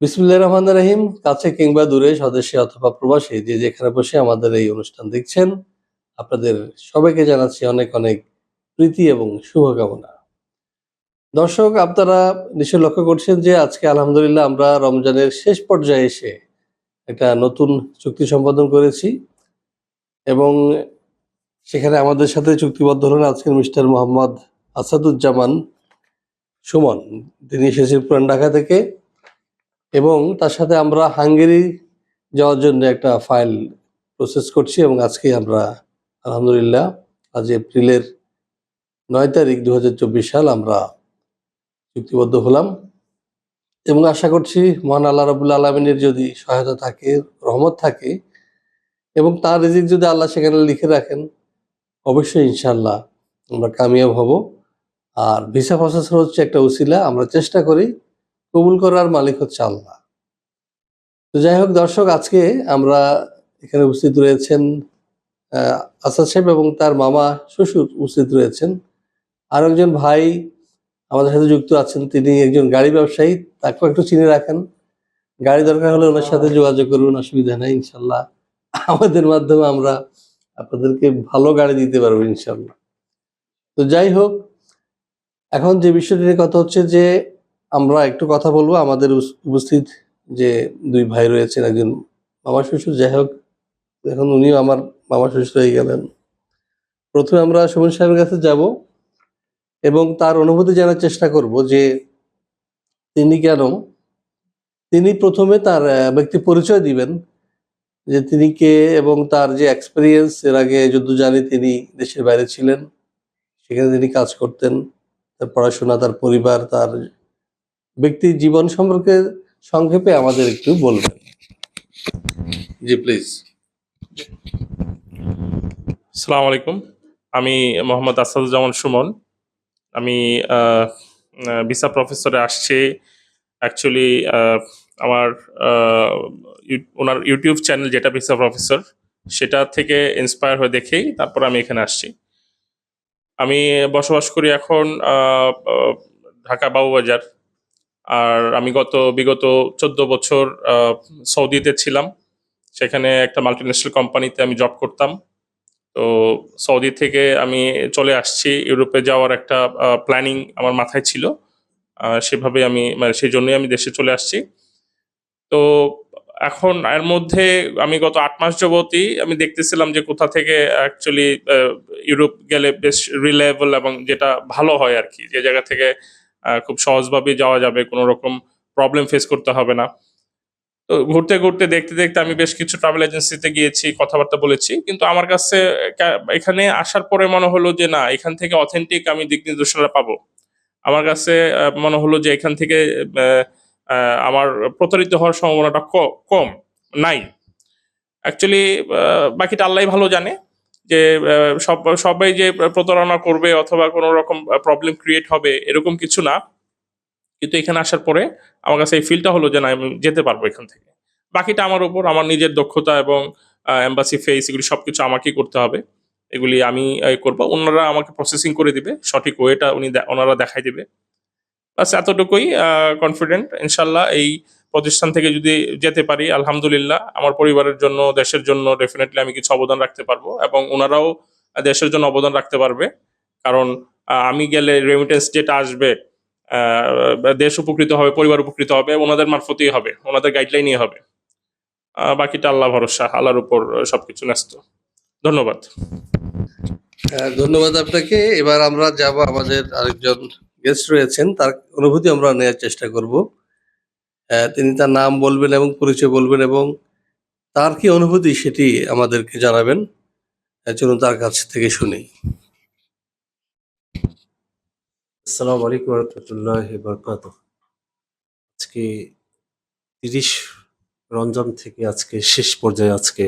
বিসমুল্লাহ রহমান রহিম। কাছে কিংবা দূরে স্বদেশে অথবা প্রবাসী যে যেখানে বসে আমাদের এই অনুষ্ঠান দেখছেন, আপনাদের সবাইকে জানাচ্ছি অনেক অনেক প্রীতি এবং শুভকামনা। দর্শক, আপনারা নিশ্চয় লক্ষ্য করছেন যে আজকে আলহামদুলিল্লাহ আমরা রমজানের শেষ পর্যায়ে এসে একটা নতুন চুক্তি সম্পাদন করেছি এবং সেখানে আমাদের সাথে চুক্তিবদ্ধ হলেন আজকের মিস্টার মোহাম্মদ আসাদুজ্জামান সুমন। তিনি এসেছেন পুরান ঢাকা থেকে। এবং তার সাথে আমরা হাঙ্গেরি যাওয়ার জন্য একটা ফাইল প্রসেস করছি এবং আজকে আমরা, আলহামদুলিল্লাহ, আজ এপ্রিলের নয় তারিখ দু হাজার চব্বিশ সাল আমরা চুক্তিবদ্ধ হলাম। এবং আশা করছি মহান আল্লাহ রবুল্লা আলমিনের যদি সহায়তা থাকে, রহমত থাকে, এবং তার রিজিক যদি আল্লাহ সেখানে লিখে রাখেন, অবশ্যই ইনশাল্লাহ আমরা কামিয়াব হব। আর ভিসা প্রসেসর হচ্ছে একটা উসিলা, আমরা চেষ্টা করি কবুল করার মালিক হচ্ছে আল্লাহ। তো যাই হোক, দর্শক, আজকে আমরা এখানে উপস্থিত রয়েছেন আসাদ সাহেব এবং তার মামা শ্বশুর উপস্থিত রয়েছেন। আর একজন ভাই আমাদের সাথে যুক্ত আছেন, তিনি একজন গাড়ি ব্যবসায়ী, তাকেও একটু চিনে রাখেন। গাড়ি দরকার হলে ওনার সাথে যোগাযোগ করুন, অসুবিধা নেই, ইনশাল্লাহ। আমাদের মাধ্যমে আমরা আপনাদেরকে ভালো গাড়ি দিতে পারব, ইনশাল্লাহ। তো যাই হোক, এখন যে বিষয়টি কথা হচ্ছে যে আমরা একটু কথা বলব আমাদের উপস্থিত যে দুই ভাই রয়েছেন, একজন মামা শ্বশুর। যাই হোক, এখন উনিও আমার মামা শ্বশুর হয়ে গেলেন। প্রথমে আমরা সুমন সাহেবের কাছে যাব এবং তার অনুভূতি জানার চেষ্টা করব যে তিনি কেন, তিনি প্রথমে তার ব্যক্তি পরিচয় দিবেন যে তিনি কে এবং তার যে এক্সপিরিয়েন্স এর আগে যদ্দু জানি তিনি দেশের বাইরে ছিলেন। সেখানে তিনি কাজ করতেন। তার পড়াশোনা, তার পরিবার, তার ব্যক্তির জীবন সম্পর্কে সংক্ষেপে আমাদের একটু বলবেন। জি প্লিজ আসসালামু আলাইকুম। আমি মোহাম্মদ আসাদুজ্জামান সুমন। আমি ভিসা প্রফেসরে আসছি। অ্যাকচুয়ালি আমার ওনার ইউটিউব চ্যানেল যেটা ভিসা প্রফেসর সেটা থেকে ইন্সপায়ার হয়ে দেখেই তারপর আমি এখানে আসছি। আমি বসবাস করি এখন ঢাকা বাবুবাজার। আর আমি গত, বিগত চোদ্দ বছর সৌদিতে ছিলাম। সেখানে একটা মাল্টিন্যাশনাল কোম্পানিতে আমি জব করতাম। তো সৌদি থেকে আমি চলে আসছি। ইউরোপে যাওয়ার একটা প্ল্যানিং আমার মাথায় ছিল। সেভাবে আমি মানে সেই জন্যই আমি দেশে চলে আসছি। তো এখন এর মধ্যে আমি গত আট মাস যাবতই আমি দেখতেছিলাম যে কোথা থেকে অ্যাকচুয়ালি ইউরোপ গেলে বেশ রিলায়েবল এবং যেটা ভালো হয় আর কি। যে জায়গা থেকে খুব সহজভাবে যাওয়া যাবে, কোনো রকম প্রবলেম ফেস করতে হবে না। তো ঘুরতে ঘুরতে, দেখতে দেখতে আমি বেশ কিছু ট্রাভেল এজেন্সিতে গিয়েছি, কথাবার্তা বলেছি, কিন্তু আমার কাছে এখানে আসার পরে মনে হলো যে না, এখান থেকে অথেন্টিক আমি দিক নির্দেশনা পাবো। আমার কাছে মনে হলো যে এখান থেকে আমার প্রতারিত হওয়ার সম্ভাবনাটা কম, নাই। অ্যাকচুয়ালি বাকিটা আল্লাহ ভালো জানে। যে সব, সবাই যে প্রতারণা করবে অথবা কোনো রকম প্রবলেম ক্রিয়েট হবে এরকম কিছু না। কিন্তু এখানে আসার পরে আমার কাছে এই ফিলটা হলো যে, না, আমি যেতে পারব এখান থেকে। বাকিটা আমার উপর, আমার নিজের দক্ষতা এবং এম্বাসি ফেস এগুলি সব কিছু আমাকেই করতে হবে। এগুলি আমি করব। ওনারা আমাকে প্রসেসিং করে দিবে। সঠিক ওয়েটা উনি ওনারা দেখাই দেবে। বাস এতটুকুই কনফিডেন্ট ইনশাল্লাহ এই প্রতিষ্ঠান থেকে যদি যেতে পারি, আলহামদুলিল্লাহ, আমার পরিবারের জন্য, দেশের জন্য ডেফিনেটলি আমি কিছু অবদান রাখতে পারব এবং ওনারাও দেশের জন্য অবদান রাখতে পারবে। কারণ আমি গেলে রেমিটেন্স যেটা আসবে দেশ উপকৃত হবে, পরিবার উপকৃত হবে, ওনাদের মারফতেই হবে, ওনাদের গাইডলাইনই হবে। বাকিটা আল্লাহ ভরসা, আল্লাহর উপর সবকিছু ন্যস্ত। ধন্যবাদ। ধন্যবাদ আপনাকে। এবার আমরা যাব আমাদের আরেকজন গেস্ট রয়েছেন, তার অনুভূতি আমরা নেওয়ার চেষ্টা করব। তিনি তার নাম বলবেন এবং পরিচয় বলবেন এবং তার কি অনুভূতি সেটি আমাদেরকে জানাবেন। চলুন তার কাছ থেকে শুনি। আসসালামু আলাইকুম রহমতুল্লাহ বরকাত আজকে তিরিশ রমজান থেকে আজকে শেষ পর্যায়ে আজকে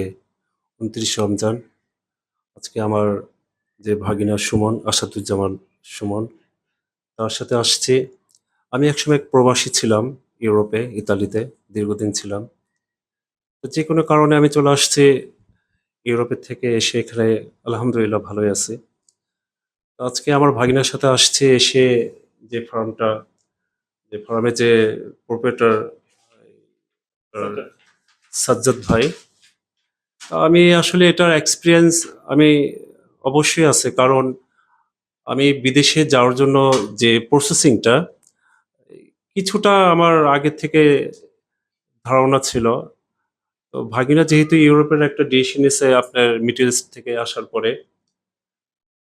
উনত্রিশ রমজান। আজকে আমার যে ভাগিনা সুমন, আসাদুজ্জামান সুমন, তার সাথে আসছে। আমি একসময় প্রবাসী ছিলাম। ইউরোপে, ইতালিতে দীর্ঘদিন ছিলাম। তো যে কোনো কারণে আমি চলে আসছি ইউরোপের থেকে এসে এখানে আলহামদুলিল্লাহ ভালোই আছে। আজকে আমার ভাগিনার সাথে আসছে এসে যে ফার্মটা, যে ফার্মে যে প্রোপেটার সাজ্জাদ ভাই আমি আসলে এটার এক্সপিরিয়েন্স আমি অবশ্যই আছে। কারণ আমি বিদেশে যাওয়ার জন্য যে প্রসেসিংটা কিছুটা আমার আগে থেকে ধারণা ছিল। তো ভাগিনা যেহেতু ইউরোপের একটা ডিসিশন এসে আপনার মিডল থেকে আসার পরে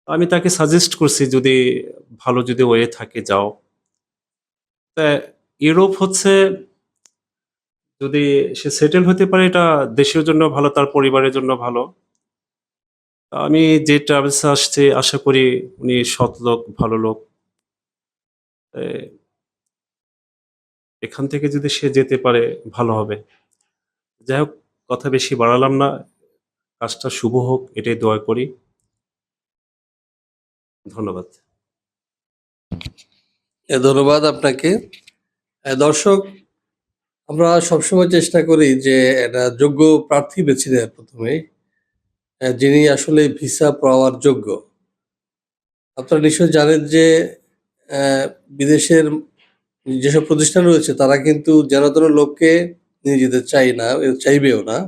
আমি তাকে সাজেস্ট করছি যদি ভালো যদি ওয়ে থাকে যাও। তা ইউরোপ হচ্ছে, যদি সে সেটেল হতে পারে এটা দেশের জন্য ভালো, তার পরিবারের জন্য ভালো। আমি যে ট্রাভেলসে আসছে, আশা করি উনি সৎ লোক, ভালো লোক। এখান থেকে যদি সে যেতে পারে, ভালো হবে। যাই হোক, কথা বেশি বাড়ালাম না। কাজটা শুভ হোক, এটাই দোয়া করি। ধন্যবাদ। ধন্যবাদ আপনাকে। দর্শক, আমরা সবসময় চেষ্টা করি যে একটা যোগ্য প্রার্থী বেছে দেওয়ার প্রথমে। যিনি আসলে ভিসা পাওয়ার যোগ্য। আপনারা নিশ্চয় জানেন যে বিদেশের যেসব প্রতিষ্ঠান রয়েছে, তারা কিন্তু যেন তেন লোককে নিয়ে যেতে চাই না চাইবেও না।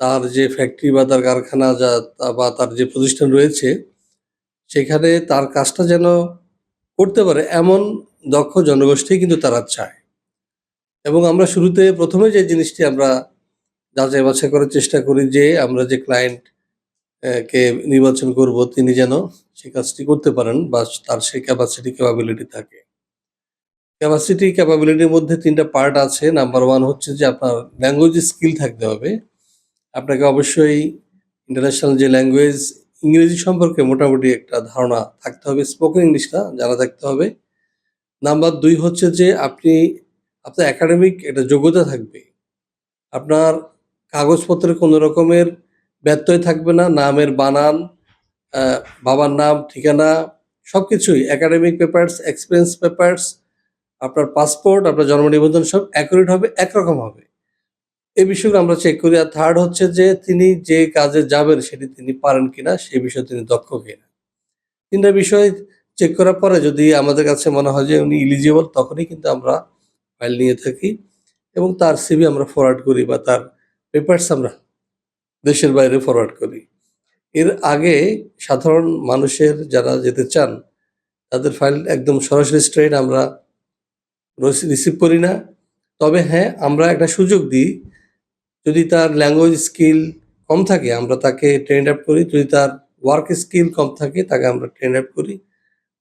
তার যে ফ্যাক্টরি বা তার কারখানা যা বা তার যে প্রতিষ্ঠান রয়েছে, সেখানে তার কাজটা যেন করতে পারে এমন দক্ষ জনগোষ্ঠী কিন্তু তারা চায়। এবং আমরা শুরুতে প্রথমে যে জিনিসটি আমরা যাচাই বাছাই করার চেষ্টা করি যে আমরা যে ক্লায়েন্ট কে নির্বাচন করব, তিনি যেন সেই কাজটি করতে পারেন বা তার সেই ক্যাপাসিটি ক্যাপাবিলিটি থাকে। ক্যাপাসিটি ক্যাপাবিলিটির মধ্যে তিনটা পার্ট আছে। নাম্বার ওয়ান হচ্ছে যে আপনার ল্যাঙ্গুয়েজ স্কিল থাকতে হবে। আপনাকে অবশ্যই ইন্টারন্যাশনাল যে ল্যাঙ্গুয়েজ ইংরেজি সম্পর্কে মোটামুটি একটা ধারণা থাকতে হবে স্পোকেন ইংলিশটা জানা থাকতে হবে। নাম্বার দুই হচ্ছে যে আপনি, আপনার একাডেমিক একটা যোগ্যতা থাকবে। আপনার কাগজপত্রে কোনো রকমের ব্যত্যয় থাকবে না, নামের বানান বাবার নাম, ঠিকানা সব কিছুই একাডেমিক পেপার্স এক্সপিরিয়েন্স পেপার্স আপনার পাসপোর্ট আপনার জন্ম নিবন্ধন সব অ্যাকুরেট হবে, একরকম হবে। এই বিষয়গুলো আমরা চেক করি। আর থার্ড হচ্ছে যে, তিনি যে কাজে যাবেন সেটি তিনি পারেন কিনা সেই বিষয়ে তিনি দক্ষ কিনা। তিনটা বিষয় চেক করার পরে যদি আমাদের কাছে মনে হয় যে, উনি ইলিজিবল তখনই কিন্তু আমরা ফাইল নিয়ে থাকি এবং তার সিভি আমরা ফরওয়ার্ড করি বা তার পেপারস আমরা দেশের বাইরে ফরওয়ার্ড করি। এর আগে সাধারণ মানুষের যারা যেতে চান, তাদের ফাইল একদম সরাসরি স্ট্রেট আমরা রিসিভ করি না। তবে হ্যাঁ আমরা একটা সুযোগ দিই। যদি তার ল্যাঙ্গুয়েজ স্কিল কম থাকে, আমরা তাকে ট্রেন আপ করি। যদি তার ওয়ার্ক স্কিল কম থাকে, তাকে আমরা ট্রেন আপ করি।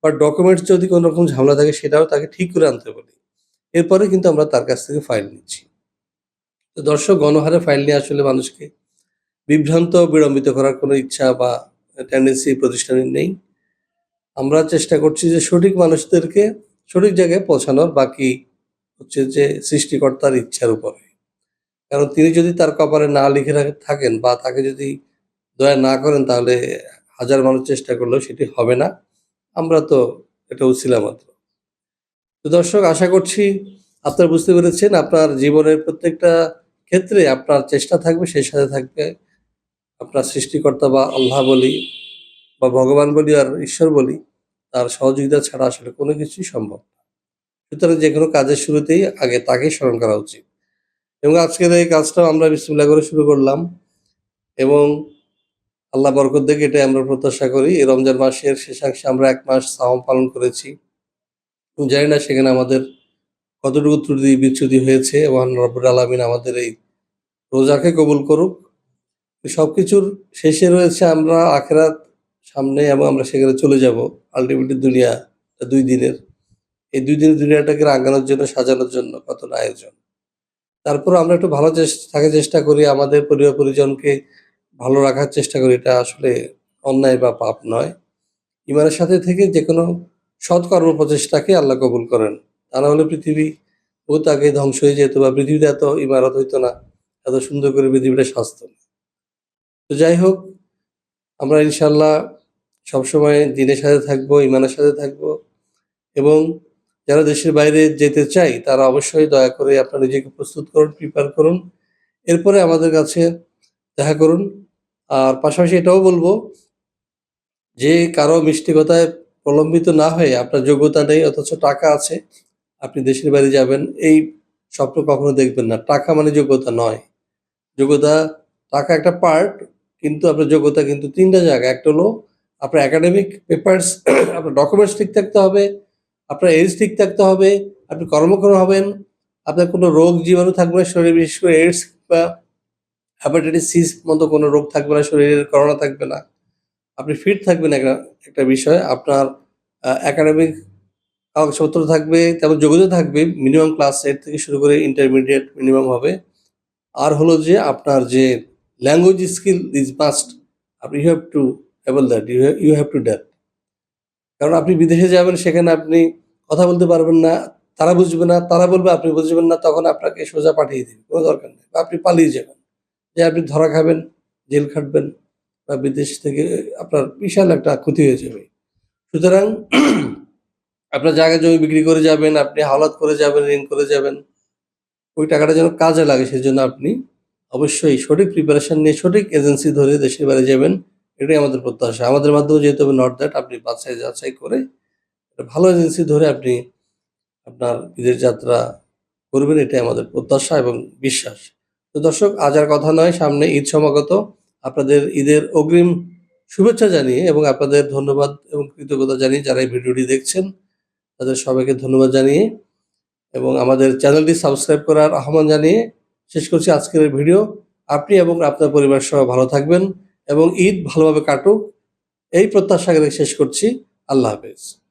বা ডকুমেন্টস যদি কোনো রকম ঝামেলা থাকে, সেটাও তাকে ঠিক করে আনতে বলি এরপরে কিন্তু আমরা তার কাছ থেকে ফাইল নিচ্ছি। তো দর্শক, গণহারে ফাইল নিয়ে আসলে মানুষকে বিভ্রান্ত, বিড়ম্বিত করার কোনো ইচ্ছা বা টেন্ডেন্সি প্রতিষ্ঠানের নেই। আমরা চেষ্টা করছি যে সঠিক মানুষদেরকে সঠিক জায়গায় পৌঁছানোর বাকি হচ্ছে যে সৃষ্টিকর্তার ইচ্ছার উপরে। কারণ তিনি যদি তার কপালে না লিখে থাকেন বা তাকে যদি দয়া না করেন, তাহলে হাজার মানুষ চেষ্টা করলেও সেটি হবে না। আমরা তো এটা উছিলা মাত্র। তো দর্শক, আশা করছি আপনারা বুঝতে পেরেছেন, আপনার জীবনের প্রত্যেকটা ক্ষেত্রে আপনার চেষ্টা থাকবে, সেই সাথে থাকবে আপনার সৃষ্টিকর্তা বা আল্লাহ বলি বা ভগবান বলি আর ঈশ্বর বলি। তার সহযোগিতা ছাড়া আসলে কোনো কিছুই সম্ভব না। সুতরাং যে কোনো কাজের শুরুতেই আগে তাকেই স্মরণ করা উচিত। এবং আজকের এই কাজটাও আমরা বিসমিল্লাহ করে শুরু করলাম এবং আল্লাহ বরকত দেখে এটাই আমরা প্রত্যাশা করি। এই রমজান মাসের শেষাংশে আমরা এক মাস সাওম পালন করেছি। জানি না সেখানে আমাদের কতটুকু ত্রুটি, বিচ্যুতি হয়েছে। এবং রব্বুল আলমিন আমাদের এই রোজাকে কবুল করুক। সব কিছুর শেষে রয়েছে আমরা আখেরাত সামনে এবং আমরা সেখানে চলে যাব। আলটিমেটলি দুনিয়া দুই দিনের। এই দুই দিনের দুনিয়াটাকে রাঙানোর জন্য, সাজানোর জন্য কত আয়োজন। তারপর আমরা একটু ভালো থাকার চেষ্টা করি, আমাদের পরিবার পরিজনকে ভালো রাখার চেষ্টা করি। এটা আসলে অন্যায় বা পাপ নয়। ইমানের সাথে থেকে যে কোনো সৎকর্ম প্রচেষ্টাকে আল্লাহ কবুল করেন। তা না হলে পৃথিবী ও তাকে ধ্বংস হয়ে যেত বা পৃথিবীতে এত ইমারত হইতো না, এত সুন্দর করে পৃথিবীটা স্বাস্থ্য তো যাই হোক, আমরা ইনশাল্লাহ সবসময় দিনের সাথে থাকব ইমানের সাথে থাকব এবং যারা দেশের বাইরে যেতে চাই তারা অবশ্যই দয়া করে আপনার নিজেকে প্রস্তুত করুন প্রিপেয়ার করুন। এরপরে আমাদের কাছে দেখা করুন। আর পাশাপাশি এটাও বলব যে কারও মিষ্টি কথায় প্রলম্বিত না হয়ে আপনার যোগ্যতা নেই অথচ টাকা আছে, আপনি দেশের বাইরে যাবেন, এই স্বপ্ন কখনো দেখবেন না। টাকা মানে যোগ্যতা নয়। যোগ্যতা, টাকা একটা পার্ট কিন্তু আপনার যোগ্যতা কিন্তু তিনটা জায়গা একটা হলো আপনার একাডেমিক পেপার্স আপনার ডকুমেন্টস ঠিক থাকতে হবে, আপনার এজ ঠিক থাকতে হবে, আপনি কর্মক্ষম হবেন, আপনার কোনো রোগ জীবাণু থাকবে না শরীরে, বিশেষ করে এইডস বা হ্যাপাটাইটিস সিস মতো কোনো রোগ থাকবে না, শরীরের করোনা থাকবে না। আপনি ফিট থাকবেন একটা একটা বিষয়, আপনার একাডেমিক কাগজপত্র থাকবে, তেমন যোগ্যতা থাকবে মিনিমাম ক্লাস এইট থেকে শুরু করে ইন্টারমিডিয়েট মিনিমাম হবে। আর হলো যে আপনার যে ল্যাঙ্গুয়েজ স্কিল ইজ মাস্ট আপনি have to able that you you have to that কারণ আপনি বিদেশে যাবেন, সেখানে আপনি কথা বলতে পারবেন না, তারা বুঝবে না, তারা বলবে, আপনি বুঝবেন না, তখন আপনাকে সোজা পাঠিয়ে দিবে, কোনো দরকার নেই। বা আপনি পালিয়ে যাবেন, যে আপনি ধরা খাবেন, জেল খাটবেন, বা বিদেশ থেকে আপনার বিশাল একটা ক্ষতি হয়ে যাবে। সুতরাং আপনার জায়গা জমি বিক্রি করে যাবেন, আপনি হাওলাত করে যাবেন, ঋণ করে যাবেন, ওই টাকাটা যেন কাজে লাগে, সেজন্য আপনি অবশ্যই সঠিক প্রিপারেশন নিয়ে, সঠিক এজেন্সি ধরে দেশের বাইরে যাবেন এটাই আমাদের প্রত্যাশা। আমাদের মাধ্যমে যেহেতু নট দ্যাট আপনি বাছাই যাচাই করে ভালো এজেন্সি ধরে আপনি আপনার বিদেশ যাত্রা করবেন, এটাই আমাদের প্রত্যাশা এবং বিশ্বাস। তো দর্শক, আজ আর কথা নয়, সামনে ঈদ সমাগত। আপনাদের ঈদের অগ্রিম শুভেচ্ছা জানিয়ে এবং আপনাদের ধন্যবাদ এবং কৃতজ্ঞতা জানিয়ে যারা এই ভিডিওটি দেখছেন, তাদের সবাইকে ধন্যবাদ জানিয়ে এবং আমাদের চ্যানেলটি সাবস্ক্রাইব করার আহ্বান জানিয়ে শেষ করছি আজকের ভিডিও। আপনি এবং আপনার পরিবার সহ ভালো থাকবেন। এবং ঈদ ভালোভাবে কাটুক। এই প্রত্যাশা শেষ করছি। আল্লাহ হাফেজ।